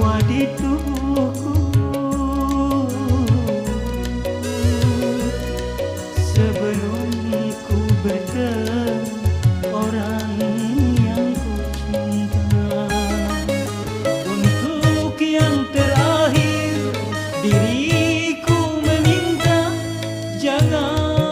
semua di tubuhku Sebelum ku bertemu orang yang ku cinta Untuk yang terakhir diriku meminta jangan